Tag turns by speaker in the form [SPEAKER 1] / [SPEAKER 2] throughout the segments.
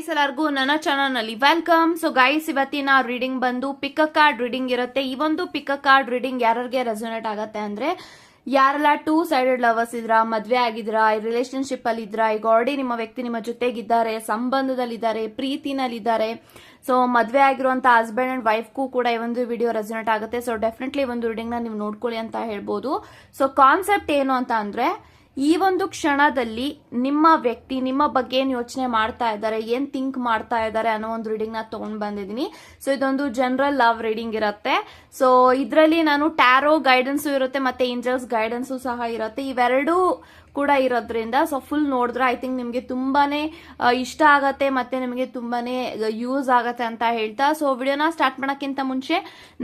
[SPEAKER 1] Guys ಎಲ್ಲರಿಗೂ ನನ್ನ ಚಾನಲ್ನಲ್ಲಿ ವೆಲ್ಕಮ್. ಸೊ ಗೈಸ್ ಇವತ್ತಿನ ರೀಡಿಂಗ್ ಬಂದು ಪಿಕ್ ಕಾರ್ಡ್ ರೀಡಿಂಗ್ ಇರುತ್ತೆ. ಈ ಒಂದು ಪಿಕ್ ಕಾರ್ಡ್ ರೀಡಿಂಗ್ ಯಾರಿಗೆ ರೆಸೊನೇಟ್ ಆಗತ್ತೆ ಅಂದ್ರೆ, ಯಾರೆಲ್ಲ ಟೂ ಸೈಡೆಡ್ ಲವರ್ಸ್ ಇದ್ರ, ಮದ್ವೆ ಆಗಿದ್ರ ರಿಲೇಶನ್ಶಿಪ್ ಅಲ್ಲಿ ಇದ್ರ, ಈಗ ಆಲ್ರೆಡಿ ನಿಮ್ಮ ವ್ಯಕ್ತಿ ನಿಮ್ಮ ಜೊತೆಗಿದ್ದಾರೆ, ಸಂಬಂಧದಲ್ಲಿದ್ದಾರೆ, ಪ್ರೀತಿನಲ್ಲಿದ್ದಾರೆ. ಸೊ ಮದ್ವೆ ಆಗಿರುವಂತ ಹಸ್ಬೆಂಡ್ ಅಂಡ್ ವೈಫ್ಗೂ ಕೂಡ ಈ ಒಂದು ವಿಡಿಯೋ ರೆಸೊನೇಟ್ ಆಗುತ್ತೆ. ಸೊ ಡೆಫಿನೆಟ್ಲಿ ಒಂದು ರೀಡಿಂಗ್ನ ನೀವು ನೋಡ್ಕೊಳ್ಳಿ ಅಂತ ಹೇಳ್ಬೋದು. ಸೊ ಕಾನ್ಸೆಪ್ಟ್ ಏನು ಅಂತ ಅಂದ್ರೆ ಈ ಒಂದು ಕ್ಷಣದಲ್ಲಿ ನಿಮ್ಮ ವ್ಯಕ್ತಿ, ನಿಮ್ಮ ಬಗ್ಗೆ ಏನು ಯೋಚನೆ ಮಾಡ್ತಾ ಇದ್ದಾರೆ, ಏನ್ ಥಿಂಕ್ ಮಾಡ್ತಾ ಇದ್ದಾರೆ ಅನ್ನೋ ಒಂದು ರೀಡಿಂಗ್ನ ತಗೊಂಡ್ ಬಂದಿದ್ದೀನಿ. ಸೊ ಇದೊಂದು ಜನರಲ್ ಲವ್ ರೀಡಿಂಗ್ ಇರುತ್ತೆ. ಸೊ ಇದರಲ್ಲಿ ನಾನು ಟ್ಯಾರೋ ಗೈಡೆನ್ಸ್ ಇರುತ್ತೆ, ಮತ್ತೆ ಏಂಜಲ್ಸ್ ಗೈಡೆನ್ಸ್ ಸಹ ಇರುತ್ತೆ. ಇವೆರಡೂ ಕೂಡ ಇರೋದ್ರಿಂದ ಸೊ ಫುಲ್ ನೋಡಿದ್ರೆ ಐ ಥಿಂಕ್ ನಿಮಗೆ ತುಂಬಾನೇ ಇಷ್ಟ ಆಗತ್ತೆ ಮತ್ತೆ ನಿಮಗೆ ತುಂಬಾನೇ ಯೂಸ್ ಆಗತ್ತೆ ಅಂತ ಹೇಳ್ತಾ. ಸೊ ವಿಡಿಯೋನ ಸ್ಟಾರ್ಟ್ ಮಾಡೋಕ್ಕಿಂತ ಮುಂಚೆ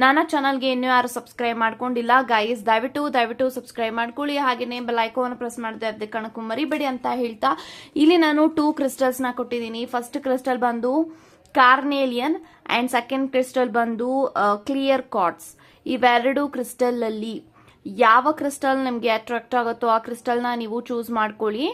[SPEAKER 1] ನಾನು ಚಾನಲ್ಗೆ ಇನ್ನೂ ಯಾರು ಸಬ್ಸ್ಕ್ರೈಬ್ ಮಾಡ್ಕೊಂಡಿಲ್ಲ ಗೈಸ್ ದಯವಿಟ್ಟು ದಯವಿಟ್ಟು ಸಬ್ಸ್ಕ್ರೈಬ್ ಮಾಡ್ಕೊಳ್ಳಿ. ಹಾಗೆಯೇ ಬೆಲ್ ಐಕೋನ್ ಪ್ರೆಸ್ ಮಾಡಿದೆ ಅದೇ ಕಣಕ್ಕೂ ಮರಿಬೇಡಿ ಅಂತ ಹೇಳ್ತಾ. ಇಲ್ಲಿ ನಾನು ಟೂ ಕ್ರಿಸ್ಟಲ್ಸ್ನ ಕೊಟ್ಟಿದ್ದೀನಿ. ಫಸ್ಟ್ ಕ್ರಿಸ್ಟಲ್ ಬಂದು ಕಾರ್ನೇಲಿಯನ್ ಆ್ಯಂಡ್ ಸೆಕೆಂಡ್ ಕ್ರಿಸ್ಟಲ್ ಬಂದು ಕ್ಲಿಯರ್ ಕಾರ್ಡ್ಸ್ ಇವೆರಡು ಕ್ರಿಸ್ಟಲ್ ಅಲ್ಲಿ ಯಾವ ಕ್ರಿಸ್ಟಲ್ ನಿಮಗೆ ಅಟ್ರಾಕ್ಟ್ ಆಗುತ್ತೋ ಆ ಕ್ರಿಸ್ಟಲ್ನ ನೀವು ಚೂಸ್ ಮಾಡ್ಕೊಳ್ಳಿ.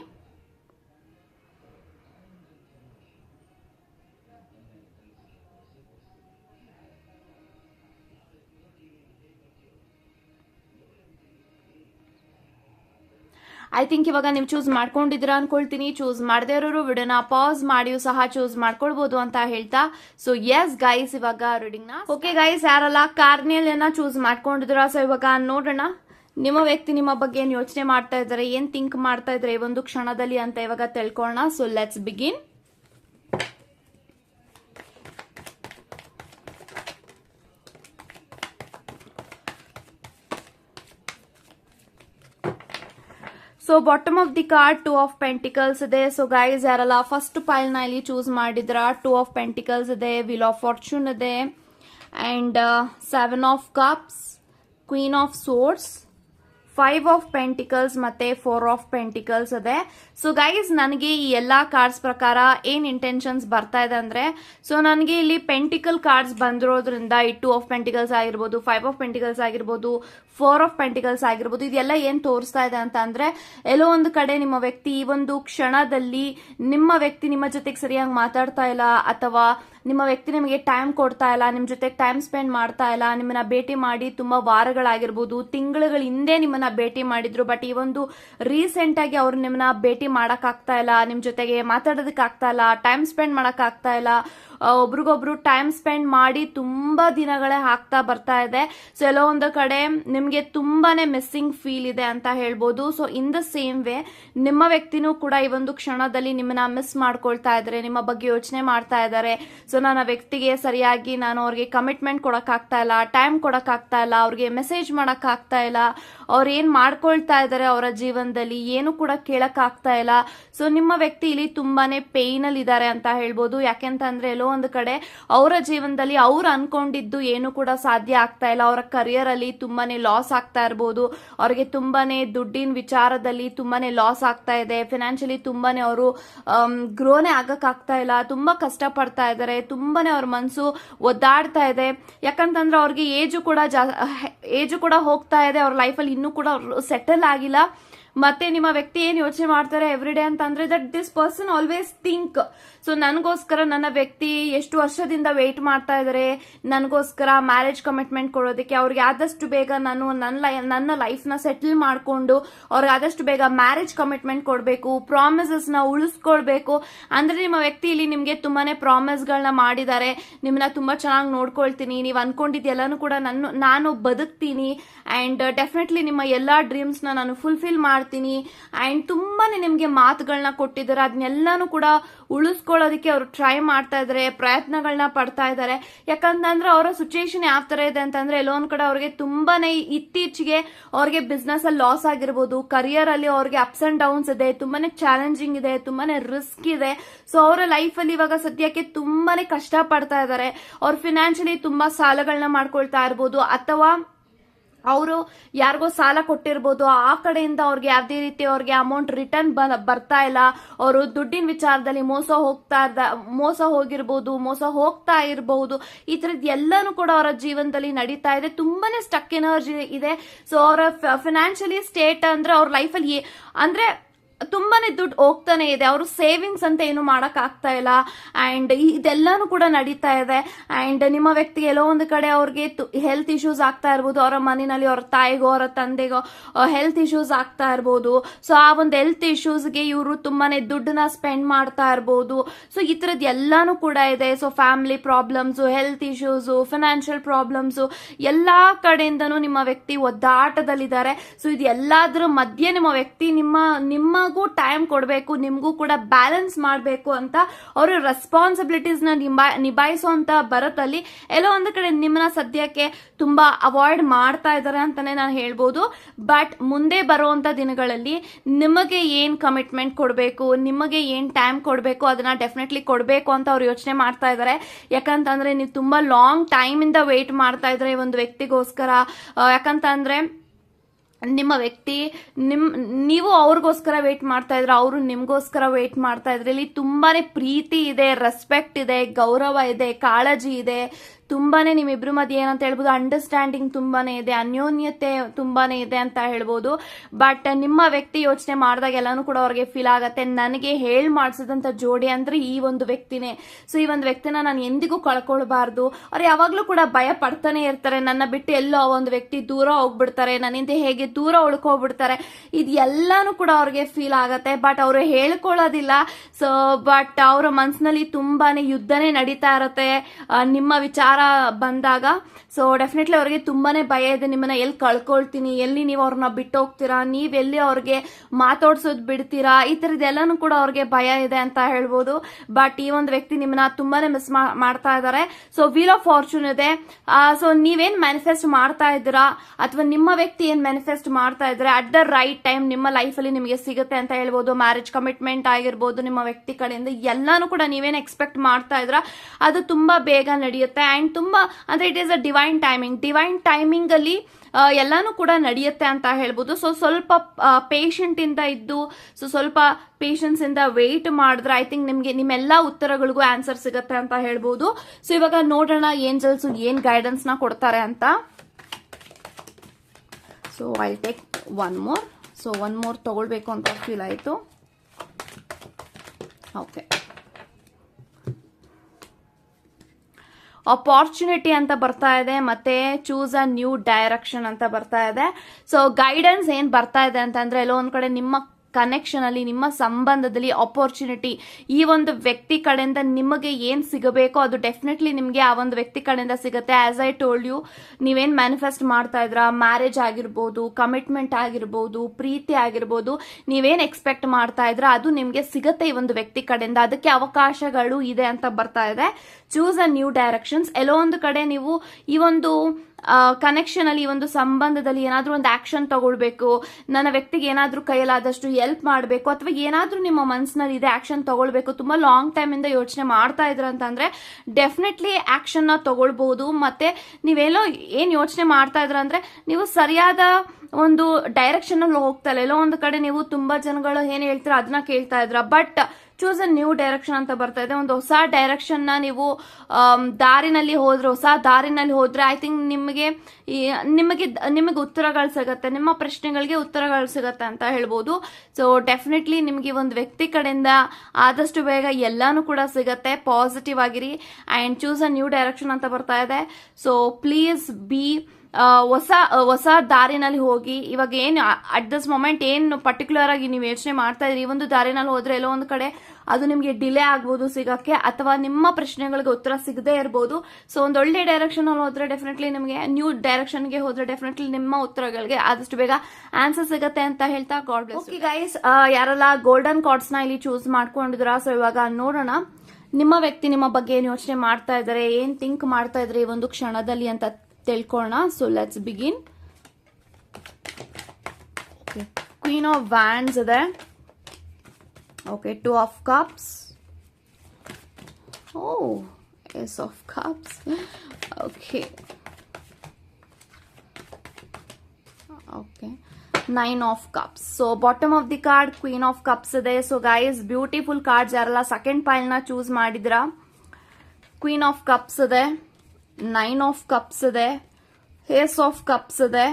[SPEAKER 1] ಐ ಥಿಂಕ್ ಇವಾಗ ನೀವು ಚೂಸ್ ಮಾಡ್ಕೊಂಡಿದ್ರ ಅನ್ಕೊಳ್ತೀನಿ. ಚೂಸ್ ಮಾಡದೇ ಇರೋರು ವಿಡಿಯೋನ ಪಾಸ್ ಮಾಡಿಯೂ ಸಹ ಚೂಸ್ ಮಾಡ್ಕೊಳ್ಬಹುದು ಅಂತ ಹೇಳ್ತಾ. ಸೊ ಎಸ್ ಗೈಸ್ ಇವಾಗ ರೀಡಿಂಗ್ನ ಓಕೆ ಗೈಸ್ ಯಾರಲ್ಲ ಕಾರ್ನಿಯಲ್ ಚೂಸ್ ಮಾಡ್ಕೊಂಡಿದ್ರ ಸೊ ಇವಾಗ ನೋಡೋಣ. ನಿಮ್ಮ ವ್ಯಕ್ತಿ ನಿಮ್ಮ ಬಗ್ಗೆ ಏನ್ ಯೋಚನೆ ಮಾಡ್ತಾ ಇದ್ದಾರೆ, ಏನ್ ಥಿಂಕ್ ಮಾಡ್ತಾ ಇದ್ದಾರೆ ಈ ಒಂದು ಕ್ಷಣದಲ್ಲಿ ಅಂತ ಇವಾಗ ತಿಳ್ಕೊಳ್ಳೋಣ. So let's begin so bottom of the card two of pentacles ಇದೆ. ಸೊ ಗೈಸ್ ಯಾರಲ್ಲ ಫಸ್ಟ್ ಪೈಲ್ನ ಇಲ್ಲಿ ಚೂಸ್ ಮಾಡಿದ್ರ ಟೂ ಆಫ್ ಪೆಂಟಿಕಲ್ಸ್ ಇದೆ ವಿಲ್ ಆಫ್ ಫಾರ್ಚೂನ್ ಇದೆ. And seven of cups queen of swords five of pentacles ಮತ್ತೆ four of pentacles ಇದೆ. So guys ನನಗೆ ಈ ಎಲ್ಲ ಕಾರ್ಡ್ಸ್ ಪ್ರಕಾರ ಏನ್ ಇಂಟೆನ್ಷನ್ಸ್ ಬರ್ತಾ ಇದೆ ಅಂದ್ರೆ ಸೊ ನನಗೆ ಇಲ್ಲಿ ಪೆಂಟಿಕಲ್ ಕಾರ್ಡ್ಸ್ ಬಂದಿರೋದ್ರಿಂದ ಈ ಟೂ ಆಫ್ ಪೆಂಟಿಕಲ್ಸ್ ಆಗಿರ್ಬೋದು ಫೈವ್ ಆಫ್ ಪೆಂಟಿಕಲ್ಸ್ ಆಗಿರ್ಬೋದು ಫೋರ್ ಆಫ್ ಪೆಂಟಿಕಲ್ಸ್ ಆಗಿರ್ಬೋದು. ಇದೆಲ್ಲ ಏನ್ ತೋರಿಸ್ತಾ ಇದೆ ಅಂತ ಅಂದ್ರೆ, ಎಲ್ಲೋ ಒಂದು ಕಡೆ ನಿಮ್ಮ ವ್ಯಕ್ತಿ ಈ ಒಂದು ಕ್ಷಣದಲ್ಲಿ ನಿಮ್ಮ ವ್ಯಕ್ತಿ ನಿಮ್ಮ ಜೊತೆಗೆ ಸರಿಯಾಗಿ ಮಾತಾಡ್ತಾ ಇಲ್ಲ ಅಥವಾ ನಿಮ್ಮ ವ್ಯಕ್ತಿ ನಿಮಗೆ ಟೈಮ್ ಕೊಡ್ತಾ ಇಲ್ಲ, ನಿಮ್ ಜೊತೆ ಟೈಮ್ ಸ್ಪೆಂಡ್ ಮಾಡ್ತಾ ಇಲ್ಲ, ನಿಮ್ಮನ್ನ ಭೇಟಿ ಮಾಡಿ ತುಂಬಾ ವಾರಗಳಾಗಿರ್ಬೋದು, ತಿಂಗಳುಗಳ ಹಿಂದೆ ನಿಮ್ಮನ್ನ ಭೇಟಿ ಮಾಡಿದ್ರು ಬಟ್ ಈ ಒಂದು ರೀಸೆಂಟ್ ಆಗಿ ಅವ್ರು ನಿಮ್ಮನ್ನ ಭೇಟಿ ಮಾಡಕ್ ಆಗ್ತಾ ಇಲ್ಲ, ನಿಮ್ ಜೊತೆಗೆ ಮಾತಾಡೋದಕ್ಕೆ ಆಗ್ತಾ ಇಲ್ಲ ಟೈಮ್ ಸ್ಪೆಂಡ್ ಮಾಡಕ್ ಆಗ್ತಾ ಇಲ್ಲ ಒಬ್ರಿಗೊಬ್ರು ಟೈಮ್ ಸ್ಪೆಂಡ್ ಮಾಡಿ ತುಂಬಾ ದಿನಗಳೇ ಆಗ್ತಾ ಬರ್ತಾ ಇದೆ. ಸೊ ಎಲ್ಲೋ ಒಂದು ಕಡೆ ನಿಮ್ಗೆ ತುಂಬಾನೇ ಮಿಸ್ಸಿಂಗ್ ಫೀಲ್ ಇದೆ ಅಂತ ಹೇಳ್ಬೋದು. So in the same way ನಿಮ್ಮ ವ್ಯಕ್ತಿನೂ ಕೂಡ ಈ ಒಂದು ಕ್ಷಣದಲ್ಲಿ ನಿಮ್ಮನ್ನ ಮಿಸ್ ಮಾಡ್ಕೊಳ್ತಾ ಇದ್ದಾರೆ, ನಿಮ್ಮ ಬಗ್ಗೆ ಯೋಚನೆ ಮಾಡ್ತಾ ಇದ್ದಾರೆ. ಸೊ ನನ್ನ ವ್ಯಕ್ತಿಗೆ ಸರಿಯಾಗಿ ನಾನು ಅವ್ರಿಗೆ ಕಮಿಟ್ಮೆಂಟ್ ಕೊಡೋಕ್ಕಾಗ್ತಾ ಇಲ್ಲ ಟೈಮ್ ಕೊಡೋಕ್ಕಾಗ್ತಾ ಇಲ್ಲ, ಅವ್ರಿಗೆ ಮೆಸೇಜ್ ಮಾಡೋಕ್ಕಾಗ್ತಾ ಇಲ್ಲ, ಅವ್ರು ಏನು ಮಾಡ್ಕೊಳ್ತಾ ಇದ್ದಾರೆ ಅವರ ಜೀವನದಲ್ಲಿ ಏನು ಕೂಡ ಕೇಳೋಕ್ಕಾಗ್ತಾ ಇಲ್ಲ. ಸೊ ನಿಮ್ಮ ವ್ಯಕ್ತಿ ಇಲ್ಲಿ ತುಂಬಾನೇ ಪೇಯ್ನಲ್ಲಿ ಇದ್ದಾರೆ ಅಂತ ಹೇಳ್ಬೋದು. ಯಾಕೆಂತಂದ್ರೆ ಎಲ್ಲೋ ಒಂದು ಕಡೆ ಅವರ ಜೀವನದಲ್ಲಿ ಅವ್ರು ಅನ್ಕೊಂಡಿದ್ದು ಏನು ಕೂಡ ಸಾಧ್ಯ ಆಗ್ತಾ ಇಲ್ಲ. ಅವರ ಕರಿಯರ್ ಅಲ್ಲಿ ತುಂಬಾನೇ ಲಾಸ್ ಆಗ್ತಾ ಇರ್ಬೋದು. ಅವ್ರಿಗೆ ತುಂಬಾನೇ ದುಡ್ಡಿನ ವಿಚಾರದಲ್ಲಿ ತುಂಬಾನೇ ಲಾಸ್ ಆಗ್ತಾ ಇದೆ. ಫಿನಾನ್ಷಿಯಲಿ ತುಂಬಾನೇ ಅವರು ಗ್ರೋನೇ ಆಗಕ್ ಆಗ್ತಾ ಇಲ್ಲ. ತುಂಬಾ ಕಷ್ಟ ಪಡ್ತಾ ಇದ್ದಾರೆ ತುಂಬಾನೇ ಅವ್ರ ಮನಸ್ಸು ಒದ್ದಾಡ್ತಾ ಇದೆ. ಯಾಕಂತಂದ್ರೆ ಅವ್ರಿಗೆ ಏಜು ಕೂಡ ಜಾ ಏಜು ಕೂಡ ಹೋಗ್ತಾ ಇದೆ. ಅವ್ರ ಲೈಫಲ್ಲಿ ಇನ್ನೂ ಕೂಡ ಸೆಟಲ್ ಆಗಿಲ್ಲ. ಮತ್ತೆ ನಿಮ್ಮ ವ್ಯಕ್ತಿ ಏನ್ ಯೋಚನೆ ಮಾಡ್ತಾರೆ ಎವ್ರಿ ಡೇ ಅಂತ that this person always think so ನನಗೋಸ್ಕರ ನನ್ನ ವ್ಯಕ್ತಿ ಎಷ್ಟು ವರ್ಷದಿಂದ ವೇಟ್ ಮಾಡ್ತಾ ಇದಾರೆ. ನನಗೋಸ್ಕರ ಮ್ಯಾರೇಜ್ ಕಮಿಟ್ಮೆಂಟ್ ಕೊಡೋದಕ್ಕೆ ಅವ್ರಿಗೆ ಆದಷ್ಟು ಬೇಗ ನಾನು ನನ್ನ ಲೈ ನನ್ನ ಲೈಫ್ನ ಸೆಟಲ್ ಮಾಡ್ಕೊಂಡು ಅವ್ರಿಗೆ ಆದಷ್ಟು ಬೇಗ ಮ್ಯಾರೇಜ್ ಕಮಿಟ್ಮೆಂಟ್ ಕೊಡಬೇಕು ಪ್ರಾಮಿಸಸ್ನ ಉಳಿಸ್ಕೊಳ್ಬೇಕು. ಅಂದ್ರೆ ನಿಮ್ಮ ವ್ಯಕ್ತಿ ಇಲ್ಲಿ ನಿಮಗೆ ತುಂಬಾನೇ ಪ್ರಾಮಿಸ್ ಗಳನ್ನ ಮಾಡಿದ್ದಾರೆ. ನಿಮ್ಮನ್ನ ತುಂಬಾ ಚೆನ್ನಾಗಿ ನೋಡ್ಕೊಳ್ತೀನಿ. ನೀವು ಅನ್ಕೊಂಡಿದ್ದೆಲ್ಲಾನು ಕೂಡ ನನ್ನ, ನಾನು ಬದುಕ್ತೀನಿ. ಅಂಡ್ ಡೆಫಿನೆಟ್ಲಿ ನಿಮ್ಮ ಎಲ್ಲಾ ಡ್ರೀಮ್ಸ್ನ ನಾನು ಫುಲ್ಫಿಲ್ ಮಾಡ್ತೀನಿ. ಅಂಡ್ ತುಂಬಾನೇ ನಿಮಗೆ ಮಾತುಗಳನ್ನ ಕೊಟ್ಟಿದ್ದಾರೆ. ಅದನ್ನೆಲ್ಲಾನು ಕೂಡ ಉಳಿಸ್ಕೊಳ್ಳೋದಕ್ಕೆ ಅವರು ಟ್ರೈ ಮಾಡ್ತಾ ಇದ್ದಾರೆ ಪ್ರಯತ್ನಗಳನ್ನ ಪಡ್ತಾ ಇದ್ದಾರೆ ಯಾಕಂತಂದ್ರೆ ಅವರ ಸಿಚುವೇಶನ್ ಯಾವ ತರ ಇದೆ ಅಂತಂದ್ರೆ ಎಲ್ಲೋ ಒಂದ್ ಕಡೆ ಅವ್ರಿಗೆ ತುಂಬಾನೇ ಇತ್ತೀಚೆಗೆ ಅವ್ರಿಗೆ ಬಿಸ್ನೆಸ್ ಅಲ್ಲಿ ಲಾಸ್ ಆಗಿರ್ಬೋದು ಕರಿಯರ್ ಅಲ್ಲಿ ಅವ್ರಿಗೆ ಅಪ್ಸ್ ಅಂಡ್ ಡೌನ್ಸ್ ಇದೆ, ತುಂಬಾನೇ ಚಾಲೆಂಜಿಂಗ್ ಇದೆ, ತುಂಬಾನೇ ರಿಸ್ಕ್ ಇದೆ. ಸೊ ಅವರ ಲೈಫ್ ಅಲ್ಲಿ ಇವಾಗ ಸದ್ಯಕ್ಕೆ ತುಂಬಾನೇ ಕಷ್ಟ ಪಡ್ತಾ ಇದ್ದಾರೆ. ಅವ್ರು ಫಿನಾನ್ಷಿಯಲಿ ತುಂಬಾ ಸಾಲಗಳನ್ನ ಮಾಡ್ಕೊಳ್ತಾ ಇರ್ಬೋದು, ಅಥವಾ ಅವರು ಯಾರಿಗೋ ಸಾಲ ಕೊಟ್ಟಿರ್ಬೋದು, ಆ ಕಡೆಯಿಂದ ಅವ್ರಿಗೆ ಯಾವುದೇ ರೀತಿ ಅವ್ರಿಗೆ ಅಮೌಂಟ್ ರಿಟರ್ನ್ ಬರ್ತಾ ಇಲ್ಲ. ಅವರು ದುಡ್ಡಿನ ವಿಚಾರದಲ್ಲಿ ಮೋಸ ಹೋಗ್ತಾ ಇದ್ದ ಮೋಸ ಹೋಗಿರ್ಬೋದು, ಮೋಸ ಹೋಗ್ತಾ ಇರಬಹುದು ಈ ತರದ್ ಎಲ್ಲಾನು ಕೂಡ ಅವರ ಜೀವನದಲ್ಲಿ ನಡೀತಾ ಇದೆ. ತುಂಬಾನೇ ಸ್ಟಕ್ ಎನರ್ಜಿ ಇದೆ. ಸೊ ಅವರ ಫಿನಾನ್ಷಿಯಲಿ ಸ್ಟೇಟ್ ಅಂದ್ರೆ ಅವ್ರ ಲೈಫಲ್ಲಿ ಅಂದ್ರೆ ತುಂಬಾನೇ ದುಡ್ಡು ಹೋಗ್ತಾನೆ ಇದೆ. ಅವರು ಸೇವಿಂಗ್ಸ್ ಅಂತ ಏನು ಮಾಡಕ್ ಆಗ್ತಾ ಇಲ್ಲ. ಅಂಡ್ ಇದೆಲ್ಲಾನು ಕೂಡ ನಡೀತಾ ಇದೆ. ಅಂಡ್ ನಿಮ್ಮ ವ್ಯಕ್ತಿ ಎಲ್ಲೋ ಒಂದು ಕಡೆ ಅವ್ರಿಗೆ ಹೆಲ್ತ್ ಇಶ್ಯೂಸ್ ಆಗ್ತಾ ಇರ್ಬೋದು. ಅವರ ಮನೆಯಲ್ಲಿ ಅವ್ರ ತಾಯಿಗೋ, ಅವರ ತಂದೆಗೋ ಹೆಲ್ತ್ ಇಶ್ಯೂಸ್ ಆಗ್ತಾ ಇರ್ಬೋದು. ಸೊ ಆ ಒಂದು ಹೆಲ್ತ್ ಇಶ್ಯೂಸ್ಗೆ ಇವರು ತುಂಬಾನೇ ದುಡ್ಡನ್ನ ಸ್ಪೆಂಡ್ ಮಾಡ್ತಾ ಇರ್ಬೋದು. ಸೊ ಈ ಥರದ್ದು ಎಲ್ಲಾನು ಕೂಡ ಇದೆ. So family problems health issues financial problems ಎಲ್ಲಾ ಕಡೆಯಿಂದನೂ ನಿಮ್ಮ ವ್ಯಕ್ತಿ ಒದ್ದಾಟದಲ್ಲಿದ್ದಾರೆ. ಸೊ ಇದು ಎಲ್ಲಾದ್ರ ಮಧ್ಯೆ ನಿಮ್ಮ ವ್ಯಕ್ತಿ ನಿಮ್ಮ ನಿಮ್ಮ ನಿಮಗೂ ಟೈಮ್ ಕೊಡಬೇಕು, ನಿಮಗೂ ಕೂಡ ಬ್ಯಾಲೆನ್ಸ್ ಮಾಡಬೇಕು ಅಂತ ಅವರು ರೆಸ್ಪಾನ್ಸಿಬಿಲಿಟೀಸ್ನ ನಿಭಾ- ನಿಭಾಯಿಸುವಂತ ಬರತ್ತಲ್ಲಿ ಎಲ್ಲೋ ಒಂದು ಕಡೆ ನಿಮ್ಮನ್ನ ಸದ್ಯಕ್ಕೆ ತುಂಬಾ ಅವಾಯ್ಡ್ ಮಾಡ್ತಾ ಇದ್ದಾರೆ ಅಂತಾನೆ ನಾನು ಹೇಳ್ಬೋದು. ಬಟ್ ಮುಂದೆ ಬರುವಂತ ದಿನಗಳಲ್ಲಿ ನಿಮಗೆ ಏನ್ ಕಮಿಟ್ಮೆಂಟ್ ಕೊಡಬೇಕು, ನಿಮಗೆ ಏನ್ ಟೈಮ್ ಕೊಡಬೇಕು, ಅದನ್ನ ಡೆಫಿನೆಟ್ಲಿ ಕೊಡಬೇಕು ಅಂತ ಅವ್ರು ಯೋಚನೆ ಮಾಡ್ತಾ ಇದ್ದಾರೆ ಯಾಕಂತಂದ್ರೆ ನೀವು ತುಂಬಾ ಲಾಂಗ್ ಟೈಮ್ ಇಂದ ವೇಟ್ ಮಾಡ್ತಾ ಇದ್ರೆ ಈ ಒಂದು ವ್ಯಕ್ತಿಗೋಸ್ಕರ ಯಾಕಂತಂದ್ರೆ ನಿಮ್ಮ ವ್ಯಕ್ತಿ, ನಿಮ್, ನೀವು ಅವ್ರಿಗೋಸ್ಕರ ವೇಟ್ ಮಾಡ್ತಾ ಇದ್ರೆ, ಅವರು ನಿಮ್ಗೋಸ್ಕರ ವೇಟ್ ಮಾಡ್ತಾ ಇದ್ರೆ, ಇಲ್ಲಿ ತುಂಬಾನೇ ಪ್ರೀತಿ ಇದೆ ರೆಸ್ಪೆಕ್ಟ್ ಇದೆ, ಗೌರವ ಇದೆ, ಕಾಳಜಿ ಇದೆ. ತುಂಬಾನೇ ನಿಮ್ಮಿಬ್ರು ಮಧ್ಯೆ ಏನಂತ ಹೇಳ್ಬೋದು ಅಂಡರ್ಸ್ಟ್ಯಾಂಡಿಂಗ್ ತುಂಬಾನೇ ಇದೆ, ಅನ್ಯೋನ್ಯತೆ ತುಂಬಾನೇ ಇದೆ ಅಂತ ಹೇಳ್ಬೋದು. ಬಟ್ ನಿಮ್ಮ ವ್ಯಕ್ತಿ ಯೋಚನೆ ಮಾಡಿದಾಗ ಎಲ್ಲಾನು ಕೂಡ ಅವ್ರಿಗೆ ಫೀಲ್ ಆಗತ್ತೆ. ನನಗೆ ಹೇಳ್ ಮಾಡಿಸಿದಂತ ಜೋಡಿ ಅಂದ್ರೆ ಈ ಒಂದು ವ್ಯಕ್ತಿನೇ. ಸೊ ಈ ಒಂದು ವ್ಯಕ್ತಿನ ನಾನು ಎಂದಿಗೂ ಕಳ್ಕೊಳ್ಬಾರ್ದು. ಅವ್ರು ಯಾವಾಗ್ಲೂ ಕೂಡ ಭಯ ಪಡ್ತಾನೆ ಇರ್ತಾರೆ. ನನ್ನ ಬಿಟ್ಟು ಎಲ್ಲೋ ಆ ಒಂದು ವ್ಯಕ್ತಿ ದೂರ ಹೋಗ್ಬಿಡ್ತಾರೆ. ನನ್ನಿಂದ ಹೇಗೆ ದೂರ ಉಳ್ಕೊಬಿಡ್ತಾರೆ ಇದು ಎಲ್ಲಾನು ಕೂಡ ಅವ್ರಿಗೆ ಫೀಲ್ ಆಗತ್ತೆ. ಬಟ್ ಅವರು ಹೇಳ್ಕೊಳ್ಳೋದಿಲ್ಲ. ಸೊ ಬಟ್ ಅವರ ಮನ್ಸಿನಲ್ಲಿ ತುಂಬಾನೇ ಯುದ್ಧನೇ ನಡೀತಾ ಇರತ್ತೆ. ನಿಮ್ಮ ವಿಚಾರ ಬಂದಾಗ ಸೊ ಡೆಫಿನೆಟ್ಲಿ ಅವ್ರಿಗೆ ತುಂಬಾನೇ ಭಯ ಇದೆ. ನಿಮ್ಮನ್ನ ಎಲ್ಲಿ ಕಳ್ಕೊಳ್ತೀನಿ? ಎಲ್ಲಿ ನೀವು ಅವ್ರನ್ನ ಬಿಟ್ಟು ಹೋಗ್ತೀರಾ ನೀವ್ ಎಲ್ಲಿ ಅವ್ರಿಗೆ ಮಾತಾಡ್ಸೋದ್ ಬಿಡ್ತೀರಾ? ಈ ಥರದ್ದೆಲ್ಲನೂ ಕೂಡ ಅವ್ರಿಗೆ ಭಯ ಇದೆ ಅಂತ ಹೇಳ್ಬೋದು. ಬಟ್ ಈ ಒಂದು ವ್ಯಕ್ತಿ ನಿಮ್ಮನ್ನ ತುಂಬಾನೇ ಮಿಸ್ ಮಾಡ್ತಾ ಇದ್ದಾರೆ ಸೊ ವೀಲ್ ಆಫ್ ಫಾರ್ಚೂನ್ ಇದೆ. ಸೊ ನೀವೇನ್ ಮ್ಯಾನಿಫೆಸ್ಟ್ ಮಾಡ್ತಾ ಇದ್ದೀರಾ? ಅಥವಾ ನಿಮ್ಮ ವ್ಯಕ್ತಿ ಏನ್ ಮ್ಯಾನಿಫೆಸ್ಟ್ ಮಾಡ್ತಾ ಇದ್ರೆ ಅಟ್ ದ ರೈಟ್ ಟೈಮ್ ನಿಮ್ಮ ಲೈಫ್ ಅಲ್ಲಿ ನಿಮಗೆ ಸಿಗುತ್ತೆ ಅಂತ ಹೇಳ್ಬೋದು. ಮ್ಯಾರೇಜ್ ಕಮಿಟ್ಮೆಂಟ್ ಆಗಿರ್ಬೋದು, ನಿಮ್ಮ ವ್ಯಕ್ತಿ ಕಡೆಯಿಂದ ಎಲ್ಲಾನು ಕೂಡ ನೀವೇನ್ ಎಕ್ಸ್ಪೆಕ್ಟ್ ಮಾಡ್ತಾ ಇದ್ರ ಅದು ತುಂಬಾ ಬೇಗ ನಡೆಯುತ್ತೆ. ಅಂಡ್ ತುಂಬಾ, ಅಂದ್ರೆ it is a divine timing divine timing ಅಲ್ಲಿ ಎಲ್ಲಾನು ಕೂಡ ನಡೆಯುತ್ತೆ ಅಂತ ಹೇಳ್ಬೋದು. ಸೊ ಸ್ವಲ್ಪ ಪೇಷಂಟ್ ಇಂದ ಇದ್ದು ಸೊ ಸ್ವಲ್ಪ ಪೇಷನ್ಸ್ ಇಂದ ವೆಯ್ಟ್ ಮಾಡಿದ್ರೆ ಐ ಥಿಂಕ್ ನಿಮ್ಗೆ, ನಿಮ್ಮೆಲ್ಲ ಉತ್ತರಗಳಿಗೂ ಆನ್ಸರ್ ಸಿಗುತ್ತೆ ಅಂತ ಹೇಳ್ಬೋದು. ಸೊ ಇವಾಗ ನೋಡೋಣ ಏಂಜಲ್ಸ್ ಏನ್ ಗೈಡೆನ್ಸ್ನ ಕೊಡ್ತಾರೆ ಅಂತ. So I take one more so one more ತಗೊಳ್ಬೇಕು ಅಂತ ಫೀಲ್ ಆಯಿತು. ಓಕೆ ಅಪಾರ್ಚುನಿಟಿ ಅಂತ ಬರ್ತಾ ಇದೆ, ಮತ್ತೆ ಚೂಸ್ ಅ ನ್ಯೂ ಡೈರೆಕ್ಷನ್ ಅಂತ ಬರ್ತಾ ಇದೆ. ಸೊ ಗೈಡೆನ್ಸ್ ಏನ್ ಬರ್ತಾ ಇದೆ ಅಂತಂದ್ರೆ, ಎಲ್ಲೋ ಒಂದ್ ಕಡೆ ನಿಮ್ಮ ಕನೆಕ್ಷನ್ ಅಲ್ಲಿ, ನಿಮ್ಮ ಸಂಬಂಧದಲ್ಲಿ ಅಪರ್ಚುನಿಟಿ ಈ ಒಂದು ವ್ಯಕ್ತಿ ಕಡೆಯಿಂದ ನಿಮಗೆ ಏನ್ ಸಿಗಬೇಕೋ ಅದು ಡೆಫಿನೆಟ್ಲಿ ನಿಮಗೆ ಆ ಒಂದು ವ್ಯಕ್ತಿ ಕಡೆಯಿಂದ ಸಿಗುತ್ತೆ. ಆಸ್ ಐ ಟೋಲ್ಡ್ ಯು ನೀವೇನ್ ಮ್ಯಾನಿಫೆಸ್ಟ್ ಮಾಡ್ತಾ ಇದ್ರ? ಮ್ಯಾರೇಜ್ ಆಗಿರ್ಬೋದು ಕಮಿಟ್ಮೆಂಟ್ ಆಗಿರ್ಬೋದು, ಪ್ರೀತಿ ಆಗಿರ್ಬೋದು, ನೀವೇನ್ ಎಕ್ಸ್ಪೆಕ್ಟ್ ಮಾಡ್ತಾ ಇದ್ರ? ಅದು ನಿಮ್ಗೆ ಸಿಗತ್ತೆ ಈ ಒಂದು ವ್ಯಕ್ತಿ ಕಡೆಯಿಂದ. ಅದಕ್ಕೆ ಅವಕಾಶಗಳು ಇದೆ ಅಂತ ಬರ್ತಾ ಇದೆ. ಚೂಸ್ ಅ ನ್ಯೂ ಡೈರೆಕ್ಷನ್ಸ್ ಎಲ್ಲೋ ಒಂದು ಕಡೆ ನೀವು ಈ ಒಂದು ಕನೆಕ್ಷನ್ ಅಲ್ಲಿ ಒಂದು ಸಂಬಂಧದಲ್ಲಿ ಏನಾದ್ರೂ ಒಂದು ಆಕ್ಷನ್ ತಗೊಳ್ಬೇಕು, ನನ್ನ ವ್ಯಕ್ತಿಗೆ ಏನಾದ್ರೂ ಕೈಯಲ್ಲಾದಷ್ಟು ಹೆಲ್ಪ್ ಮಾಡಬೇಕು, ಅಥವಾ ಏನಾದ್ರೂ ನಿಮ್ಮ ಮನಸ್ಸಿನಲ್ಲಿ ಇದೆ ಆಕ್ಷನ್ ತಗೊಳ್ಬೇಕು, ತುಂಬಾ ಲಾಂಗ್ ಟೈಮ್ ಇಂದ ಯೋಚನೆ ಮಾಡ್ತಾ ಇದ್ರ ಅಂತಂದ್ರೆ ಡೆಫಿನೆಟ್ಲಿ ಆಕ್ಷನ್ನ ತಗೊಳ್ಬಹುದು ಮತ್ತೆ ನೀವೆಲ್ಲೋ ಏನ್ ಯೋಚನೆ ಮಾಡ್ತಾ ಇದ್ರ ಅಂದ್ರೆ ನೀವು ಸರಿಯಾದ ಒಂದು ಡೈರೆಕ್ಷನ್ ಅಲ್ಲಿ ಹೋಗ್ತಾ ಇಲ್ಲ. ಎಲ್ಲೋ ಒಂದು ಕಡೆ ನೀವು ತುಂಬಾ ಜನಗಳು ಏನ್ ಹೇಳ್ತೀರಾ ಅದನ್ನ ಕೇಳ್ತಾ ಇದ್ರ. But choose a new direction ಅಂತ ಬರ್ತಾ ಇದೆ. ಒಂದು ಹೊಸ ಡೈರೆಕ್ಷನ್ನ ನೀವು ದಾರಿನಲ್ಲಿ ಹೋದ್ರೆ, ಹೊಸ ದಾರಿನಲ್ಲಿ ಹೋದ್ರೆ ಐ ಥಿಂಕ್ ನಿಮಗೆ ನಿಮಗೆ ನಿಮಗೆ ಉತ್ತರಗಳು ಸಿಗತ್ತೆ. ನಿಮ್ಮ ಪ್ರಶ್ನೆಗಳಿಗೆ ಉತ್ತರಗಳು ಸಿಗತ್ತೆ ಅಂತ ಹೇಳ್ಬೋದು. ಸೊ ಡೆಫಿನೆಟ್ಲಿ ನಿಮಗೆ ಒಂದು ವ್ಯಕ್ತಿ ಕಡೆಯಿಂದ ಆದಷ್ಟು ಬೇಗ ಎಲ್ಲಾನು ಕೂಡ ಸಿಗತ್ತೆ. ಪಾಸಿಟಿವ್ ಆಗಿರಿ. And choose a new direction ಅಂತ ಬರ್ತಾ ಇದೆ. ಸೊ ಪ್ಲೀಸ್ ಬಿ ಹೊಸ ಹೊಸ ದಾರಿನಲ್ಲಿ ಹೋಗಿ ಇವಾಗ ಏನು ಅಟ್ ದಿಸ್ ಮೊಮೆಂಟ್ ಏನು ಪರ್ಟಿಕ್ಯುಲರ್ ಆಗಿ ನೀವು ಯೋಚನೆ ಮಾಡ್ತಾ ಇದ್ರಿ? ಈ ಒಂದು ದಾರಿನಲ್ಲಿ ಹೋದ್ರೆ ಎಲ್ಲೋ ಒಂದು ಕಡೆ ಅದು ನಿಮಗೆ ಡಿಲೇ ಆಗ್ಬೋದು ಸಿಗಕ್ಕೆ ಅಥವಾ ನಿಮ್ಮ ಪ್ರಶ್ನೆಗಳಿಗೆ ಉತ್ತರ ಸಿಗದೇ ಇರ್ಬೋದು. ಸೊ ಒಂದು ಒಳ್ಳೆ ಡೈರೆಕ್ಷನ್ ಅಲ್ಲಿ ಹೋದ್ರೆ ಡೆಫಿನೆಟ್ಲಿ ನಿಮಗೆ ನ್ಯೂ ಡೈರೆಕ್ಷನ್ಗೆ ಹೋದ್ರೆ ಡೆಫಿನೆಟ್ಲಿ ನಿಮ್ಮ ಉತ್ತರಗಳಿಗೆ ಆದಷ್ಟು ಬೇಗ ಆನ್ಸರ್ ಸಿಗತ್ತೆ ಅಂತ ಹೇಳ್ತಾ ಗಾಡ್ ಓಕೆ ಗೈಸ್ ಯಾರೆಲ್ಲ ಗೋಲ್ಡನ್ ಕಾರ್ಡ್ಸ್ನ ಇಲ್ಲಿ ಚೂಸ್ ಮಾಡ್ಕೊಂಡಿದ್ರ ಸೊ ಇವಾಗ ನೋಡೋಣ. ನಿಮ್ಮ ವ್ಯಕ್ತಿ ನಿಮ್ಮ ಬಗ್ಗೆ ಏನ್ ಯೋಚನೆ ಮಾಡ್ತಾ ಇದ್ದಾರೆ? ಏನ್ ಥಿಂಕ್ ಮಾಡ್ತಾ ಇದ್ರೆ ಈ ಒಂದು ಕ್ಷಣದಲ್ಲಿ ಅಂತ ತಿಳ್ಕೊಳ್ಳೋಣ so let's begin queen of wands ಇದೆ okay two of cups oh ace of cups okay okay nine of cups so bottom of the card queen of cups ಇದೆ ಸೊ ಗೈಸ್ ಬ್ಯೂಟಿಫುಲ್ ಕಾರ್ಡ್ಸ್ ಯಾರೆಲ್ಲ second ಪೈಲ್ನ choose ಮಾಡಿದ್ರ queen of cups ಇದೆ nine of cups ಇದೆ ace of cups ಇದೆ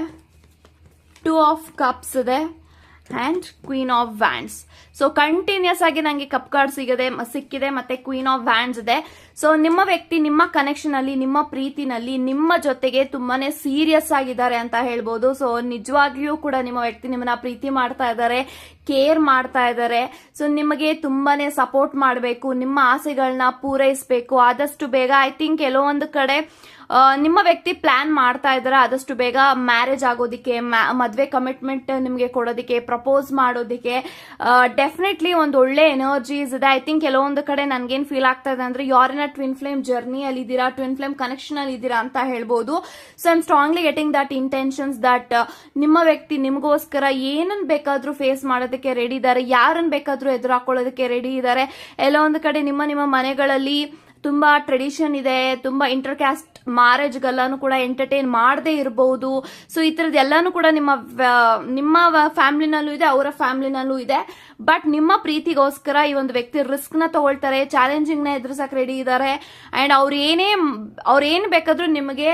[SPEAKER 1] two of cups ಇದೆ and queen of wands so continuous ಆಗಿ ನನಗೆ ಕಪ್ ಕಾರ್ಡ್ ಸಿಗದೆ, ಸಿಕ್ಕಿದೆ, ಮತ್ತೆ ಕ್ವೀನ್ ಆಫ್ ವ್ಯಾಂಡ್ಸ್ ಇದೆ. ಸೊ ನಿಮ್ಮ ವ್ಯಕ್ತಿ ನಿಮ್ಮ ಕನೆಕ್ಷನ್ ಅಲ್ಲಿ, ನಿಮ್ಮ ಪ್ರೀತಿನಲ್ಲಿ, ನಿಮ್ಮ ಜೊತೆಗೆ ತುಂಬಾನೇ ಸೀರಿಯಸ್ ಆಗಿದ್ದಾರೆ ಅಂತ ಹೇಳ್ಬೋದು. ಸೊ ನಿಜವಾಗ್ಲೂ ಕೂಡ ನಿಮ್ಮ ವ್ಯಕ್ತಿ ನಿಮ್ಮನ್ನ ಪ್ರೀತಿ ಮಾಡ್ತಾ ಇದ್ದಾರೆ ಕೇರ್ ಮಾಡ್ತಾ ಇದ್ದಾರೆ. ಸೊ ನಿಮಗೆ ತುಂಬಾನೇ ಸಪೋರ್ಟ್ ಮಾಡಬೇಕು, ನಿಮ್ಮ ಆಸೆಗಳನ್ನ ಪೂರೈಸಬೇಕು. ಆದಷ್ಟು ಬೇಗ ಐ ಥಿಂಕ್ ಕೆಲವೊಂದು ಕಡೆ ನಿಮ್ಮ ವ್ಯಕ್ತಿ ಪ್ಲಾನ್ ಮಾಡ್ತಾ ಇದ್ದಾರೆ. ಆದಷ್ಟು ಬೇಗ ಮ್ಯಾರೇಜ್ ಆಗೋದಿಕ್ಕೆ ಮದುವೆ ಮದ್ವೆ ಕಮಿಟ್ಮೆಂಟ್ ನಿಮಗೆ ಕೊಡೋದಕ್ಕೆ ಪ್ರಪೋಸ್ ಮಾಡೋದಕ್ಕೆ ಡೆಫಿನೆಟ್ಲಿ ಒಂದು ಒಳ್ಳೆ ಎನರ್ಜೀಸ್ ಇದೆ. ಐ ಥಿಂಕ್ ಕೆಲವೊಂದು ಕಡೆ ನನ್ಗೇನ್ ಫೀಲ್ ಆಗ್ತಾ ಇದೆ ಅಂದ್ರೆ, ಯಾರಿನ ಟ್ವಿನ್ ಫ್ಲೇಮ್ ಜರ್ನಿ ಅಲ್ಲಿ ಇದ್ದೀರಾ? ಟ್ವಿನ್ ಫ್ಲೇಮ್ ಕನೆಕ್ಷನ್ ಅಲ್ಲಿ ಇದ್ದೀರಾ ಅಂತ ಹೇಳ್ಬೋದು. So I'm strongly getting that intentions that ನಿಮ್ಮ ವ್ಯಕ್ತಿ ನಿಮಗೋಸ್ಕರ ಏನನ್ ಬೇಕಾದ್ರೂ ಫೇಸ್ ಮಾಡೋದಕ್ಕೆ ರೆಡಿ ಇದ್ದಾರೆ ಯಾರನ್ನ ಬೇಕಾದ್ರೂ ಎದುರು ಹಾಕೊಳ್ಳೋದಕ್ಕೆ ರೆಡಿ ಇದ್ದಾರೆ. ಎಲ್ಲ ಒಂದು ಕಡೆ ನಿಮ್ಮ ನಿಮ್ಮ ಮನೆಗಳಲ್ಲಿ ತುಂಬಾ ಟ್ರೆಡಿಷನ್ ಇದೆ, ತುಂಬಾ ಇಂಟರ್ ಕ್ಯಾಸ್ಟ್ ಮ್ಯಾರೇಜ್ಗೆಲ್ಲಾನು ಕೂಡ ಎಂಟರ್ಟೈನ್ ಮಾಡದೇ ಇರಬಹುದು ಸೊ ಈ ತರದ ಎಲ್ಲಾನು ಕೂಡ ನಿಮ್ಮ ನಿಮ್ಮ ಫ್ಯಾಮಿಲಿನಲ್ಲೂ ಇದೆ, ಅವರ ಫ್ಯಾಮಿಲಿನಲ್ಲೂ ಇದೆ. ಬಟ್ ನಿಮ್ಮ ಪ್ರೀತಿಗೋಸ್ಕರ ಈ ಒಂದು ವ್ಯಕ್ತಿ ರಿಸ್ಕ್ನ ತಗೊಳ್ತಾರೆ ಚಾಲೆಂಜಿಂಗ್ನ ಎದುರಿಸಕ್ ರೆಡಿ ಇದ್ದಾರೆ ಅಂಡ್ ಅವ್ರು ಏನೇ, ಅವ್ರು ಏನ್ ಬೇಕಾದ್ರೂ ನಿಮಗೆ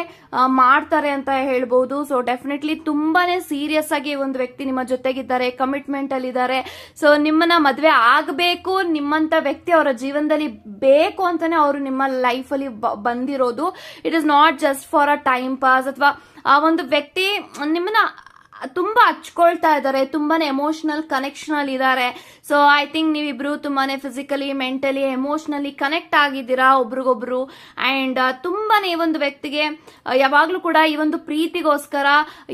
[SPEAKER 1] ಮಾಡ್ತಾರೆ ಅಂತ ಹೇಳ್ಬಹುದು ಸೊ ಡೆಫಿನೆಟ್ಲಿ ತುಂಬಾನೇ ಸೀರಿಯಸ್ ಆಗಿ ಒಂದು ವ್ಯಕ್ತಿ ನಿಮ್ಮ ಜೊತೆಗಿದ್ದಾರೆ ಕಮಿಟ್ಮೆಂಟ್ ಅಲ್ಲಿ ಇದ್ದಾರೆ. ಸೊ ನಿಮ್ಮನ್ನ ಮದುವೆ ಆಗಬೇಕು, ನಿಮ್ಮಂತ ವ್ಯಕ್ತಿ ಅವರ ಜೀವನದಲ್ಲಿ ಬೇಕು ಅಂತಾನೆ ಅವರು ನಿಮ್ಮ ಲೈಫ್ ಅಲ್ಲಿ ಬಂದಿರೋದು. It is not just for a time pass ಅಥವಾ ಆ ಒಂದು ವ್ಯಕ್ತಿ ನಿಮ್ಮನ್ನ ತುಂಬಾ ಹಚ್ಕೊಳ್ತಾ ಇದ್ದಾರೆ, ತುಂಬಾನೇ ಎಮೋಷನಲ್ ಕನೆಕ್ಷನ್ ಅಲ್ಲಿ ಇದ್ದಾರೆ. ಸೊ ಐ ಥಿಂಕ್ ನೀವಿಬ್ರು ತುಂಬಾನೇ ಫಿಸಿಕಲಿ ಮೆಂಟಲಿ ಎಮೋಷನಲಿ ಕನೆಕ್ಟ್ ಆಗಿದ್ದೀರಾ ಒಬ್ರಿಗೊಬ್ರು. ಅಂಡ್ ತುಂಬಾನೇ ಈ ಒಂದು ವ್ಯಕ್ತಿಗೆ ಯಾವಾಗಲೂ ಯಾವಾಗ್ಲೂ ಕೂಡ ಈ ಒಂದು ಪ್ರೀತಿಗೋಸ್ಕರ,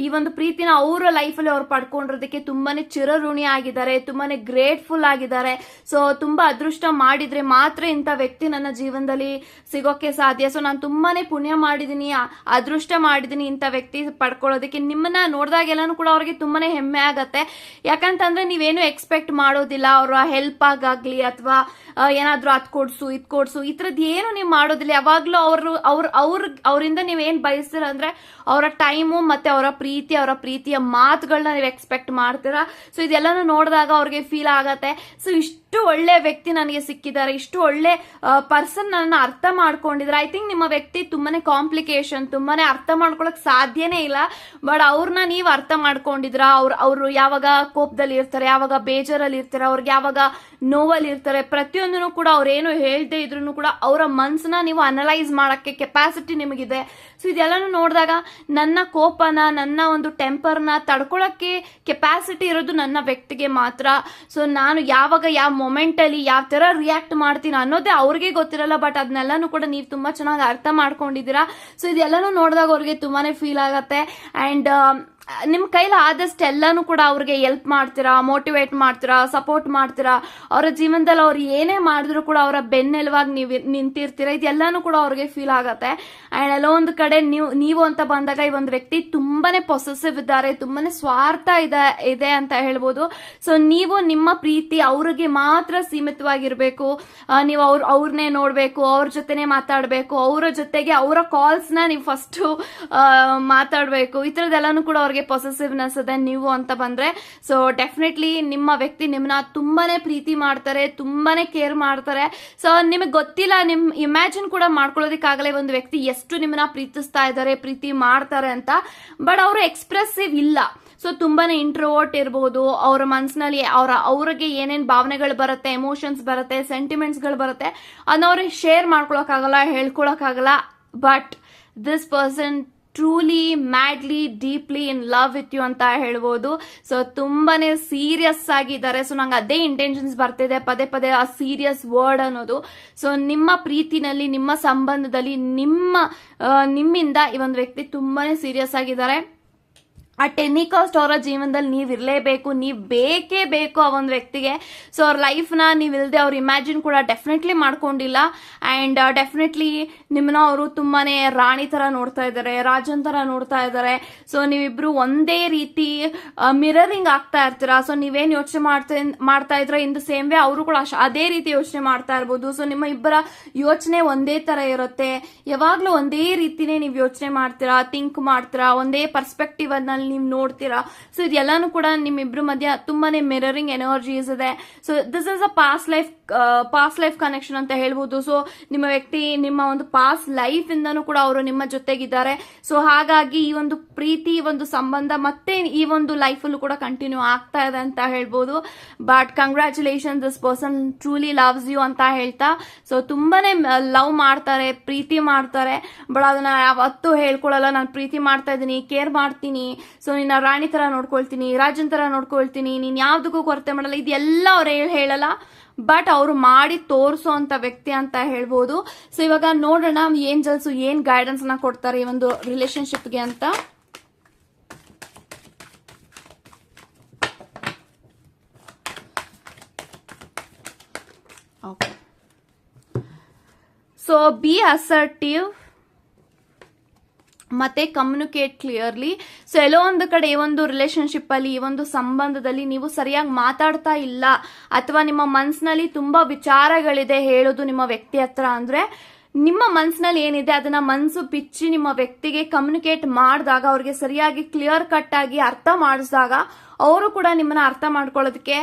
[SPEAKER 1] ಈ ಒಂದು ಪ್ರೀತಿನ ಅವರ ಲೈಫಲ್ಲಿ ಅವ್ರು ಪಡ್ಕೊಂಡಿರೋದಕ್ಕೆ ತುಂಬಾನೇ ಚಿರಋಣಿ ಆಗಿದ್ದಾರೆ, ತುಂಬಾನೇ ಗ್ರೇಟ್ಫುಲ್ ಆಗಿದ್ದಾರೆ. ಸೊ ತುಂಬಾ ಅದೃಷ್ಟ ಮಾಡಿದ್ರೆ ಮಾತ್ರ ಇಂಥ ವ್ಯಕ್ತಿ ನನ್ನ ಜೀವನದಲ್ಲಿ ಸಿಗೋಕೆ ಸಾಧ್ಯ. ಸೊ ನಾನು ತುಂಬಾನೇ ಪುಣ್ಯ ಮಾಡಿದೀನಿ ಅದೃಷ್ಟ ಮಾಡಿದೀನಿ ಇಂಥ ವ್ಯಕ್ತಿ ಪಡ್ಕೊಳ್ಳೋದಕ್ಕೆ. ನಿಮ್ಮನ್ನ ನೋಡಿದಾಗೆಲ್ಲಾನು ಕೂಡ ಅವ್ರಿಗೆ ತುಂಬಾನೇ ಹೆಮ್ಮೆ ಆಗತ್ತೆ. ಯಾಕಂತಂದ್ರೆ ನೀವೇನು ಎಕ್ಸ್ಪೆಕ್ಟ್ ಮಾಡೋದಿಲ್ಲ, ಅವರ ಹೆಲ್ಪ್ ಆಗಾಗ್ಲಿ ಅಥವಾ ಏನಾದ್ರೂ ಅದ್ ಕೊಡ್ಸು, ಇದ್ ಕೊಡ್ಸು, ಈ ಥರದ್ದು ಏನು ನೀವು ಮಾಡೋದಿಲ್ಲ. ಯಾವಾಗ್ಲೂ ಅವರು, ಅವ್ರ ಅವ್ರ, ಅವರಿಂದ ನೀವೇನ್ ಬಯಸ್ತೀರ ಅಂದ್ರೆ ಅವರ ಟೈಮು ಮತ್ತೆ ಅವರ ಪ್ರೀತಿ, ಅವರ ಪ್ರೀತಿಯ ಮಾತುಗಳನ್ನ ನೀವು ಎಕ್ಸ್ಪೆಕ್ಟ್ ಮಾಡ್ತೀರಾ. ಸೊ ಇದೆಲ್ಲಾನು ನೋಡಿದಾಗ ಅವ್ರಿಗೆ ಫೀಲ್ ಆಗತ್ತೆ. ಸೊ ಇಷ್ಟು ಒಳ್ಳೆ ವ್ಯಕ್ತಿ ನನಗೆ ಸಿಕ್ಕಿದ್ದಾರೆ, ಇಷ್ಟು ಒಳ್ಳೆ ಪರ್ಸನ್ ನನ್ನ ಅರ್ಥ ಮಾಡ್ಕೊಂಡಿದ್ದಾರೆ. ಐ ಥಿಂಕ್ ನಿಮ್ಮ ವ್ಯಕ್ತಿ ತುಂಬಾನೇ ಕಾಂಪ್ಲಿಕೇಶನ್ ತುಂಬಾನೇ ಅರ್ಥ ಮಾಡ್ಕೊಳಕ್ ಸಾಧ್ಯನೇ ಇಲ್ಲ. ಬಟ್ ಅವ್ರನ್ನ ನೀವು ಅರ್ಥ ಮಾಡ್ಕೊಂಡಿದ್ರ ಅವ್ರು, ಅವರು ಯಾವಾಗ ಕೋಪದಲ್ಲಿ ಇರ್ತಾರೆ, ಯಾವಾಗ ಬೇಜಾರಲ್ಲಿ ಇರ್ತಾರೆ, ಅವ್ರಿಗೆ ಯಾವಾಗ ನೋವಲ್ಲಿ ಇರ್ತಾರೆ, ಪ್ರತಿಯೊಂದನ್ನು ಕೂಡ ಅವ್ರೇನು ಹೇಳ್ದೆ ಇದ್ರು ಕೂಡ ಅವರ ಮನ್ಸನ್ನ ನೀವು ಅನಲೈಸ್ ಮಾಡಕ್ಕೆ ಕೆಪಾಸಿಟಿ ನಿಮಗಿದೆ. ಸೊ ಇದೆಲ್ಲನೂ ನೋಡಿದಾಗ ನನ್ನ ಕೋಪನ, ನನ್ನ ಒಂದು ಟೆಂಪರ್ನ ತಡ್ಕೊಳಕ್ಕೆ ಕೆಪಾಸಿಟಿ ಇರೋದು ನನ್ನ ವ್ಯಕ್ತಿಗೆ ಮಾತ್ರ. ಸೊ ನಾನು ಯಾವಾಗ ಯಾವ ಮೊಮೆಂಟ್ ಅಲ್ಲಿ ಯಾವ ತರ ರಿಯಾಕ್ಟ್ ಮಾಡ್ತೀನಿ ಅನ್ನೋದೇ ಅವ್ರಿಗೆ ಗೊತ್ತಿರಲ್ಲ ಬಟ್ ಅದನ್ನೆಲ್ಲನೂ ಕೂಡ ನೀವು ತುಂಬಾ ಚೆನ್ನಾಗಿ ಅರ್ಥ ಮಾಡ್ಕೊಂಡಿದ್ದೀರಾ. ಸೊ ಇದೆಲ್ಲನೂ ನೋಡಿದಾಗ ಅವ್ರಿಗೆ ತುಂಬಾನೇ ಫೀಲ್ ಆಗತ್ತೆ. ಅಂಡ್ ನಿಮ್ ಕೈಲಿ ಆದಷ್ಟು ಎಲ್ಲಾನು ಕೂಡ ಅವ್ರಿಗೆ ಹೆಲ್ಪ್ ಮಾಡ್ತೀರಾ ಮೋಟಿವೇಟ್ ಮಾಡ್ತೀರಾ ಸಪೋರ್ಟ್ ಮಾಡ್ತೀರಾ? ಅವರ ಜೀವನದಲ್ಲಿ ಅವ್ರು ಏನೇ ಮಾಡಿದ್ರು ಕೂಡ ಅವರ ಬೆನ್ನೆಲುವಾಗಿ ನೀವು ನಿಂತಿರ್ತೀರಾ? ಇದೆಲ್ಲಾನು ಕೂಡ ಅವ್ರಿಗೆ ಫೀಲ್ ಆಗತ್ತೆ. ಅಂಡ್ ಎಲ್ಲೋ ಒಂದು ಕಡೆ ನೀವು ನೀವು ಅಂತ ಬಂದಾಗ ಈ ಒಂದು ವ್ಯಕ್ತಿ ತುಂಬಾನೇ ಪೊಸೆಸಿವ್ ಇದ್ದಾರೆ, ತುಂಬಾನೇ ಸ್ವಾರ್ಥ ಇದೆ ಇದೆ ಅಂತ ಹೇಳ್ಬೋದು. ಸೊ ನೀವು ನಿಮ್ಮ ಪ್ರೀತಿ ಅವ್ರಿಗೆ ಮಾತ್ರ ಸೀಮಿತವಾಗಿರ್ಬೇಕು. ನೀವು ಅವ್ರ ಅವ್ರನ್ನೇ ನೋಡಬೇಕು, ಅವ್ರ ಜೊತೆನೆ ಮಾತಾಡ್ಬೇಕು, ಅವರ ಜೊತೆಗೆ ಅವರ ಕಾಲ್ಸ್ನ ನೀವು ಫಸ್ಟು ಮಾತಾಡ್ಬೇಕು. ಈ ಥರದ್ದೆಲ್ಲನೂ ಕೂಡ ಅವ್ರಿಗೆ ಪೊಸೆಸಿವ್ನೆಸ್ ಇದೆ ನೀವು ಅಂತ ಬಂದ್ರೆ ಸೊ ಡೆಫಿನೆಟ್ಲಿ ನಿಮ್ಮ ವ್ಯಕ್ತಿ ನಿಮ್ಮನ್ನ ತುಂಬಾನೇ ಪ್ರೀತಿ ಮಾಡ್ತಾರೆ, ತುಂಬಾನೇ ಕೇರ್ ಮಾಡ್ತಾರೆ. ಸೊ ನಿಮಗೆ ಗೊತ್ತಿಲ್ಲ, ನಿಮ್ ಇಮ್ಯಾಜಿನ್ ಕೂಡ ಮಾಡ್ಕೊಳ್ಳೋದಕ್ಕಾಗಲೇ ಒಂದು ವ್ಯಕ್ತಿ ಎಷ್ಟು ನಿಮ್ಮನ್ನ ಪ್ರೀತಿಸ್ತಾ ಇದ್ದಾರೆ, ಪ್ರೀತಿ ಮಾಡ್ತಾರೆ ಅಂತ ಬಟ್ ಅವರು ಎಕ್ಸ್ಪ್ರೆಸಿವ್ ಇಲ್ಲ. ಸೊ ತುಂಬಾನೇ ಇಂಟ್ರೋವರ್ಟ್ ಇರಬಹುದು ಅವರ ಮನಸ್ಸಿನಲ್ಲಿ ಅವರ, ಅವ್ರಿಗೆ ಏನೇನು ಭಾವನೆಗಳು ಬರುತ್ತೆ ಎಮೋಷನ್ಸ್ ಬರುತ್ತೆ ಸೆಂಟಿಮೆಂಟ್ಸ್ಗಳು ಬರುತ್ತೆ ಅದನ್ನ ಅವ್ರಿಗೆ ಶೇರ್ ಮಾಡ್ಕೊಳಕ್ಕಾಗಲ್ಲ, ಹೇಳ್ಕೊಳಕ್ಕಾಗಲ್ಲ but this person truly madly deeply in love with you ಅಂತ ಹೇಳ್ಬೋದು. ಸೊ ತುಂಬಾನೇ ಸೀರಿಯಸ್ ಆಗಿದ್ದಾರೆ. ಸೊ ನಂಗೆ ಅದೇ ಇಂಟೆನ್ಷನ್ಸ್ ಬರ್ತಿದೆ, ಪದೇ ಪದೇ ಆ ಸೀರಿಯಸ್ ವರ್ಡ್ ಅನ್ನೋದು. ಸೊ ನಿಮ್ಮ ಪ್ರೀತಿನಲ್ಲಿ, ನಿಮ್ಮ ಸಂಬಂಧದಲ್ಲಿ, ನಿಮ್ಮ ನಿಮ್ಮಿಂದ ಈ ಒಂದು ವ್ಯಕ್ತಿ ತುಂಬಾನೇ ಸೀರಿಯಸ್ ಆಗಿದ್ದಾರೆ. ಆ ಟೆನಿಕಾಸ್ಟ್ ಅವರ ಜೀವನದಲ್ಲಿ ನೀವು ಇರಲೇಬೇಕು, ನೀವು ಬೇಕೇ ಬೇಕು ಆ ಒಂದು ವ್ಯಕ್ತಿಗೆ. ಸೊ ಅವ್ರ ಲೈಫ್ನ ನೀವು ಇಲ್ಲದೆ ಅವ್ರು ಇಮ್ಯಾಜಿನ್ ಕೂಡ ಡೆಫಿನೆಟ್ಲಿ ಮಾಡ್ಕೊಂಡಿಲ್ಲ. ಆ್ಯಂಡ್ ಡೆಫಿನೆಟ್ಲಿ ನಿಮ್ಮನ್ನ ಅವರು ತುಂಬಾನೇ ರಾಣಿ ಥರ ನೋಡ್ತಾ ಇದ್ದಾರೆ ರಾಜನ್ ಥರ ನೋಡ್ತಾ ಇದ್ದಾರೆ ಸೊ ನೀವಿಬ್ರು ಒಂದೇ ರೀತಿ ಮಿರರಿಂಗ್ ಆಗ್ತಾ ಇರ್ತೀರಾ? ಸೊ ನೀವೇನು ಯೋಚನೆ ಮಾಡ್ತಾ ಮಾಡ್ತಾ ಇದ್ರ ಇನ್ ದ ಸೇಮ್ ವೇ ಅವರು ಕೂಡ ಅದೇ ರೀತಿ ಯೋಚನೆ ಮಾಡ್ತಾ ಇರ್ಬೋದು. ಸೊ ನಿಮ್ಮ ಇಬ್ಬರ ಯೋಚನೆ ಒಂದೇ ತರ ಇರುತ್ತೆ. ಯಾವಾಗಲೂ ಒಂದೇ ರೀತಿನೇ ನೀವು ಯೋಚನೆ ಮಾಡ್ತೀರಾ ಥಿಂಕ್ ಮಾಡ್ತೀರಾ, ಒಂದೇ ಪರ್ಸ್ಪೆಕ್ಟಿವ್ ಅನ್ನ ನೀವು ನೋಡ್ತೀರಾ? ಸೊ ಇದೆಲ್ಲಾನು ಕೂಡ ನಿಮ್ಮಿಬ್ರು ಮಧ್ಯ ತುಂಬಾನೇ ಮಿರರಿಂಗ್ ಎನರ್ಜೀಸ್ ಇದೆ. So this is a past life past life connection ಅಂತ ಹೇಳ್ಬೋದು. ಸೊ ನಿಮ್ಮ ವ್ಯಕ್ತಿ, ನಿಮ್ಮ ಒಂದು ಪಾಸ್ ಲೈಫ್ ಇಂದನೂ ಕೂಡ ಅವರು ನಿಮ್ಮ ಜೊತೆಗಿದ್ದಾರೆ. ಸೊ ಹಾಗಾಗಿ ಈ ಒಂದು ಪ್ರೀತಿ, ಈ ಒಂದು ಸಂಬಂಧ ಮತ್ತೆ ಈ ಒಂದು ಲೈಫ್ ಅಲ್ಲೂ ಕೂಡ ಕಂಟಿನ್ಯೂ ಆಗ್ತಾ ಇದೆ ಅಂತ ಹೇಳ್ಬೋದು. But congratulation this person truly loves you ಅಂತ ಹೇಳ್ತಾ ಸೊ ತುಂಬಾನೇ ಲವ್ ಮಾಡ್ತಾರೆ, ಪ್ರೀತಿ ಮಾಡ್ತಾರೆ. ಬಟ್ ಅದನ್ನ ಯಾವತ್ತೂ ಹೇಳ್ಕೊಳಲ್ಲ, ನಾನು ಪ್ರೀತಿ ಮಾಡ್ತಾ ಇದ್ದೀನಿ ಕೇರ್ ಮಾಡ್ತೀನಿ. ಸೊ ನಿನ್ನ ರಾಣಿ ತರ ನೋಡ್ಕೊಳ್ತೀನಿ, ರಾಜನ್ ತರ ನೋಡ್ಕೊಳ್ತೀನಿ, ನೀನ್ ಯಾವ್ದಕ್ಕೂ ಕೊರತೆ ಮಾಡಲ್ಲ. ಇದೆಲ್ಲ ಅವ್ರು ಹೇಳ್ ಹೇಳಲ್ಲ. ಬಟ್ ಅವರು ಮಾಡಿ ತೋರಿಸೋ ಅಂತ ವ್ಯಕ್ತಿ ಅಂತ ಹೇಳ್ಬೋದು. ಸೊ ಇವಾಗ ನೋಡೋಣ ಏಂಜಲ್ಸ್ ಏನ್ ಗೈಡೆನ್ಸ್ನ ಕೊಡ್ತಾರೆ ಈ ಒಂದು ರಿಲೇಶನ್ಶಿಪ್ಗೆ ಅಂತ. ಓಕೆ ಸೊ ಬಿ ಅಸರ್ಟಿವ್ ಮತ್ತೆ ಕಮ್ಯುನಿಕೇಟ್ ಕ್ಲಿಯರ್ಲಿ ಸೊ ಎಲ್ಲೋ ಒಂದು ಕಡೆ ಈ ಒಂದು ರಿಲೇಶನ್ಶಿಪ್ ಅಲ್ಲಿ, ಈ ಒಂದು ಸಂಬಂಧದಲ್ಲಿ ನೀವು ಸರಿಯಾಗಿ ಮಾತಾಡ್ತಾ ಇಲ್ಲ, ಅಥವಾ ನಿಮ್ಮ ಮನಸ್ಸಿನಲ್ಲಿ ತುಂಬಾ ವಿಚಾರಗಳಿದೆ ಹೇಳೋದು ನಿಮ್ಮ ವ್ಯಕ್ತಿ ಹತ್ರ ಅಂದ್ರೆ ನಿಮ್ಮ ಮನ್ಸಿನಲ್ಲಿ ಏನಿದೆ ಅದನ್ನ ಮನಸ್ಸು ಬಿಚ್ಚಿ ನಿಮ್ಮ ವ್ಯಕ್ತಿಗೆ ಕಮ್ಯುನಿಕೇಟ್ ಮಾಡಿದಾಗ, ಅವ್ರಿಗೆ ಸರಿಯಾಗಿ ಕ್ಲಿಯರ್ ಕಟ್ ಆಗಿ ಅರ್ಥ ಮಾಡಿಸಿದಾಗ ಅವರು ಕೂಡ ನಿಮ್ಮನ್ನ ಅರ್ಥ ಮಾಡ್ಕೊಳ್ಳೋದಕ್ಕೆ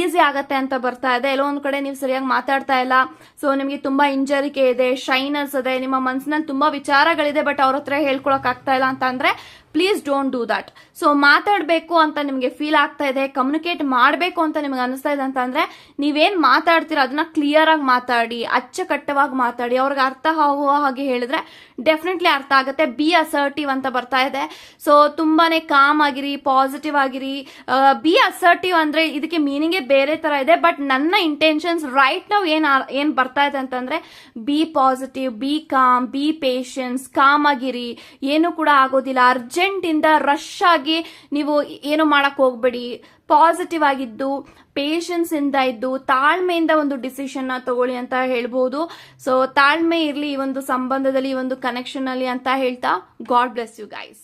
[SPEAKER 1] ಈಸಿ ಆಗತ್ತೆ ಅಂತ ಬರ್ತಾ ಇದೆ. ಎಲ್ಲೋ ಒಂದು ಕಡೆ ನೀವು ಸರಿಯಾಗಿ ಮಾತಾಡ್ತಾ ಇಲ್ಲ. ಸೊ ನಿಮಗೆ ತುಂಬಾ ಇಂಜರಿಕೆ ಇದೆ ಶೈನರ್ಸ್ ಇದೆ, ನಿಮ್ಮ ಮನಸ್ಸಿನಲ್ಲಿ ತುಂಬಾ ವಿಚಾರಗಳಿದೆ ಬಟ್ ಅವ್ರ ಹತ್ರ ಹೇಳ್ಕೊಳಕ್ ಆಗ್ತಾ ಇಲ್ಲ ಅಂತ ಅಂದ್ರೆ please don't do that so ಮಾತಾಡಬೇಕು ಅಂತ ನಿಮಗೆ ಫೀಲ್ ಆಗ್ತಾ ಇದೆ ಕಮ್ಯುನಿಕೇಟ್ ಮಾಡಬೇಕು ಅಂತ ನಿಮ್ಗೆ ಅನಿಸ್ತಾ ಇದೆ ಅಂತಂದ್ರೆ, ನೀವೇನು ಮಾತಾಡ್ತೀರ, ಅದನ್ನ ಕ್ಲಿಯರ್ ಆಗಿ ಮಾತಾಡಿ, ಅಚ್ಚಕಟ್ಟವಾಗಿ ಮಾತಾಡಿ, ಅವ್ರಿಗೆ ಅರ್ಥ ಆಗುವ ಹಾಗೆ ಹೇಳಿದ್ರೆ ಡೆಫಿನೆಟ್ಲಿ ಅರ್ಥ ಆಗುತ್ತೆ. ಬಿ ಅಸರ್ಟಿವ್ ಅಂತ ಬರ್ತಾ ಇದೆ. ಸೊ ತುಂಬಾನೇ ಕಾಮ್ ಆಗಿರಿ ಪಾಸಿಟಿವ್ ಆಗಿರಿ. ಬಿ ಅಸರ್ಟಿವ್ ಅಂದ್ರೆ ಇದಕ್ಕೆ ಮೀನಿಂಗೇ ಬೇರೆ ತರ ಇದೆ ಬಟ್ ನನ್ನ ಇಂಟೆನ್ಷನ್ಸ್ ರೈಟ್ ನಾವು ಏನ್ ಏನ್ ಬರ್ತಾ ಇದೆ ಅಂತಂದ್ರೆ be positive be calm be patience calm ಆಗಿರಿ. ಏನು ಕೂಡ ಆಗೋದಿಲ್ಲ. ಅರ್ಜೆಂಟ್ ಇಂದ ರಶ್ ಆಗಿ ನೀವು ಏನು ಮಾಡಕ್ ಹೋಗ್ಬೇಡಿ. ಪಾಸಿಟಿವ್ ಆಗಿದ್ದು ಪೇಷನ್ಸ್ ಇಂದ ಇದ್ದು, ತಾಳ್ಮೆಯಿಂದ ಒಂದು ಡಿಸಿಷನ್ನ ತಗೊಳ್ಳಿ ಅಂತ ಹೇಳ್ಬೋದು. ಸೊ ತಾಳ್ಮೆ ಇರ್ಲಿ ಈ ಒಂದು ಸಂಬಂಧದಲ್ಲಿ, ಈ ಒಂದು ಕನೆಕ್ಷನ್ ಅಲ್ಲಿ ಅಂತ ಹೇಳ್ತಾ ಗಾಡ್ ಬ್ಲೆಸ್ ಯು ಗೈಸ್